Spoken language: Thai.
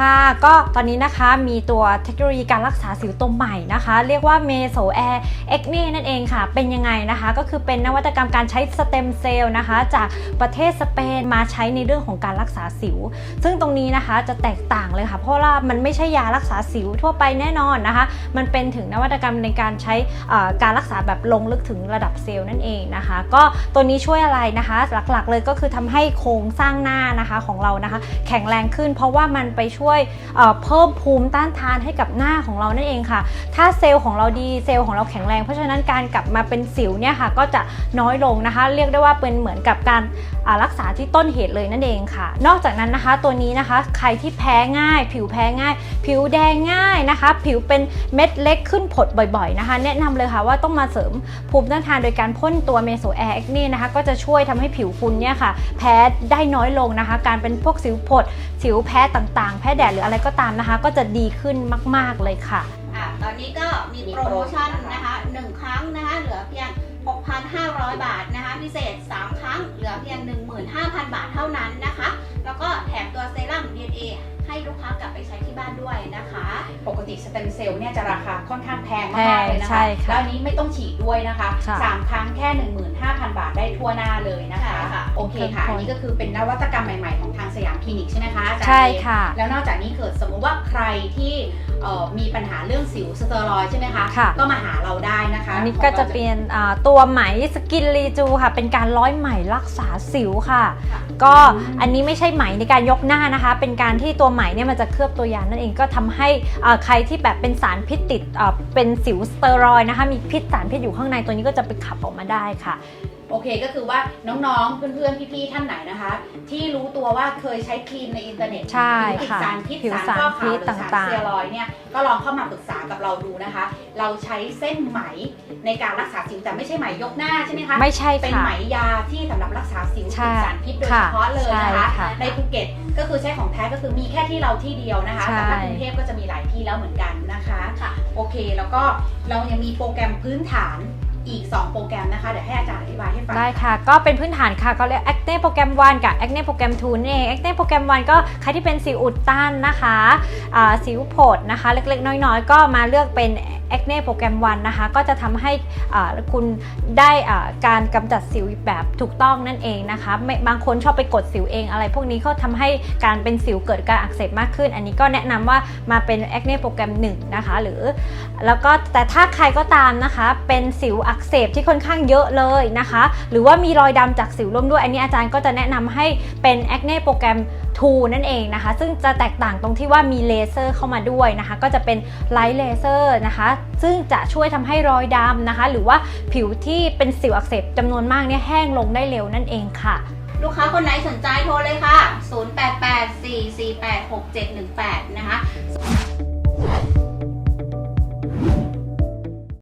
ค่ะ ก็ตอนนี้นะคะมีตัวเทคโนโลยีการรักษาสิวตัวใหม่นะคะ เรียกว่า m e s o Air x n e นั่นเองค่ะ เป็นยังไงนะคะ ก็คือเป็นนวัตกรรมการใช้สเต็มเซลล์นะคะ จากประเทศสเปนมาใช้ในเรื่องของการรักษาสิว ซึ่งตรงนี้นะคะจะแตกต่างเลยค่ะ เพราะว่ามันไม่ใช่ยารักษาสิวทั่วไปแน่นอนนะคะ มันเป็นถึงนวัตกรรมในการใช้การรักษาแบบลงลึกถึงระดับเซลล์นั่นเองนะคะ ก็ตัวนี้ช่วยอะไรนะคะ หลักๆ เลยก็คือทำให้โครงสร้างหน้านะคะของเรานะคะ แข็งแรงขึ้น เพราะว่ามันไปช่วยเอ่อเพิ่มภูมิต้านทานให้กับหน้าของเรานั่นเองค่ะ ถ้าเซลล์ของเราดีเซลล์ของเราแข็งแรง เพราะฉะนั้นการกลับมาเป็นสิวเนี่ยค่ะก็จะน้อยลงนะคะ เรียกได้ว่าเป็นเหมือนกับการรักษาที่ต้นเหตุเลยนั่นเองค่ะ นอกจากนั้นนะคะตัวนี้นะคะใครที่แพ้ง่าย ผิวแพ้ง่าย ผิวแดงง่ายนะคะ ผิวเป็นเม็ดเล็กขึ้นผดบ่อยๆนะคะ แนะนำเลยค่ะว่าต้องมาเสริมภูมิต้านทานโดยการพ่นตัวเมโซแอร์เอ็กนี่นะคะก็จะช่วยทำให้ผิวคุณเนี่ยค่ะ แพ้ได้น้อยลงนะคะ การเป็นพวกสิวผด สิวแพ้ต่างๆ แพ้แดดหรืออะไรก็ตามนะคะ ก็จะดีขึ้นมาก ๆ เลยค่ะ อะ ตอนนี้ก็มีมีโปรโมชั่นนะคะนะคะหนึ่งครั้งนะคะ เหลือเพียง 6,500 บาทนะคะ พิเศษ 3 ครั้ง เหลือเพียง 15,000 บาทเท่านั้นนะคะ แล้วก็แถมตัวเซรั่ม DNA ให้ลูกค้ากลับไปใช้ที่บ้านด้วยนะคะ กติสเต็มเซลล์เนี่ยจะราคาค่อนข้างแพงแพมากงๆเลยนะใช่คะค่ะแล้วอันนี้ไม่ต้องฉีดด้วยนะคะค่ะสามครั้งแค่ 15,000 บาทได้ทั่วหน้าเลยนะคะใช่ค่ะโอเคค่ะ อันนี้ก็คือเป็นนวัตกรรมใหม่ๆของทางสยามคลินิกใช่ไหมคะอาจารย์ใช่ค่ะ แล้วนอกจากนี้เกิดสมมุติว่าใครที่เอ่อมีปัญหาเรื่องสิวสเตอรอยด์ใช่ไหมคะค่ะก็มาหาเราได้นะคะอันนี้ก็จะเป็นอ่าตัวไหมสกินรีจูค่ะ เป็นการร้อยไหมรักษาสิวค่ะค่ะ ก็อันนี้ไม่ใช่ไหมในการยกหน้านะคะ เป็นการที่ตัวไหมเนี่ยมันจะเคลือบตัวยานั่นเองก็ทำให้อ่าใครที่แบบเป็นสารพิษติดเป็นสิวสเตอรอยนะคะมีพิษสารพิษอยู่ข้างในตัวนี้ก็จะไปขับออกมาได้ค่ะ โอเคก็คือว่าน้องๆ เพื่อนๆ พี่ๆ ท่านไหนนะคะ ที่รู้ตัวว่าเคยใช้ครีมในอินเทอร์เน็ตใช่ผิวติดค่ะสารพิษผิวสารสารข้อพิขาวษหรือสารต่างๆสเตียรอยด์เนี่ยก็ลองเข้ามาปรึกษากับเราดูนะคะ เราใช้เส้นไหมในการรักษาสิวแต่ไม่ใช่ไหมยกหน้าใช่ไหมคะ ไม่ใช่เป็นค่ะ ไหมยาที่สำหรับรักษาสิวใช่ติดสารพิษโดยค่ะเฉพาะเลยนะคะใช่ค่ะในภูเก็ตก็คือใช้ของแท้ก็คือมีแค่ที่เราที่เดียวนะคะใช่ แต่ถ้ากรุงเทพก็จะมีหลายที่แล้วเหมือนกันนะคะ ค่ะ โอเคแล้วก็เรายังมีโปรแกรมพื้นฐาน อีก 2 โปรแกรมนะคะ เดี๋ยวให้อาจารย์อธิบายให้ฟัง ได้ค่ะ ก็เป็นพื้นฐานค่ะก็เรียก Acne โปรแกรม 1 กับ Acne โปรแกรม 2นั่เอง Acne โปรแกรม 1 ก็ใครที่เป็นสิวอุดตันนะคะสิวโผดนะคะ เล็กๆ น้อยๆ ก็มาเลือกเป็น Acne โปรแกรม 1 นะคะ ก็จะทำให้คุณได้การกำจัดสิวแบบถูกต้องนั่นเองนะคะบางคนชอบไปกดสิวเองอะไร พวกนี้ก็ทำให้การเป็นสิวเกิดการอักเสบมากขึ้น อันนี้ก็แนะนำว่ามาเป็น Acne โปรแกรม 1 นะคะ หรือแล้วก็แต่ถ้าใครก็ตามนะคะเป็นสิวอักเสบที่ค่อนข้างเยอะเลยนะคะ หรือว่ามีรอยดำจากสิวร่วมด้วยอันนี้อาจารย์ก็จะแนะนำให้เป็น Acne โปรแกรม2นั่นเองนะคะ ซึ่งจะแตกต่างตรงที่ว่ามีเลเซอร์เข้ามาด้วยนะคะ ก็จะเป็นไลท์เลเซอร์นะคะ ซึ่งจะช่วยทำให้รอยดำนะคะ หรือว่าผิวที่เป็นสิวอักเสบจำนวนมากเนี่ยแห้งลงได้เร็วนั่นเองค่ะ ลูกค้าคนไหนสนใจโทรเลยค่ะ 0884486718 นะคะ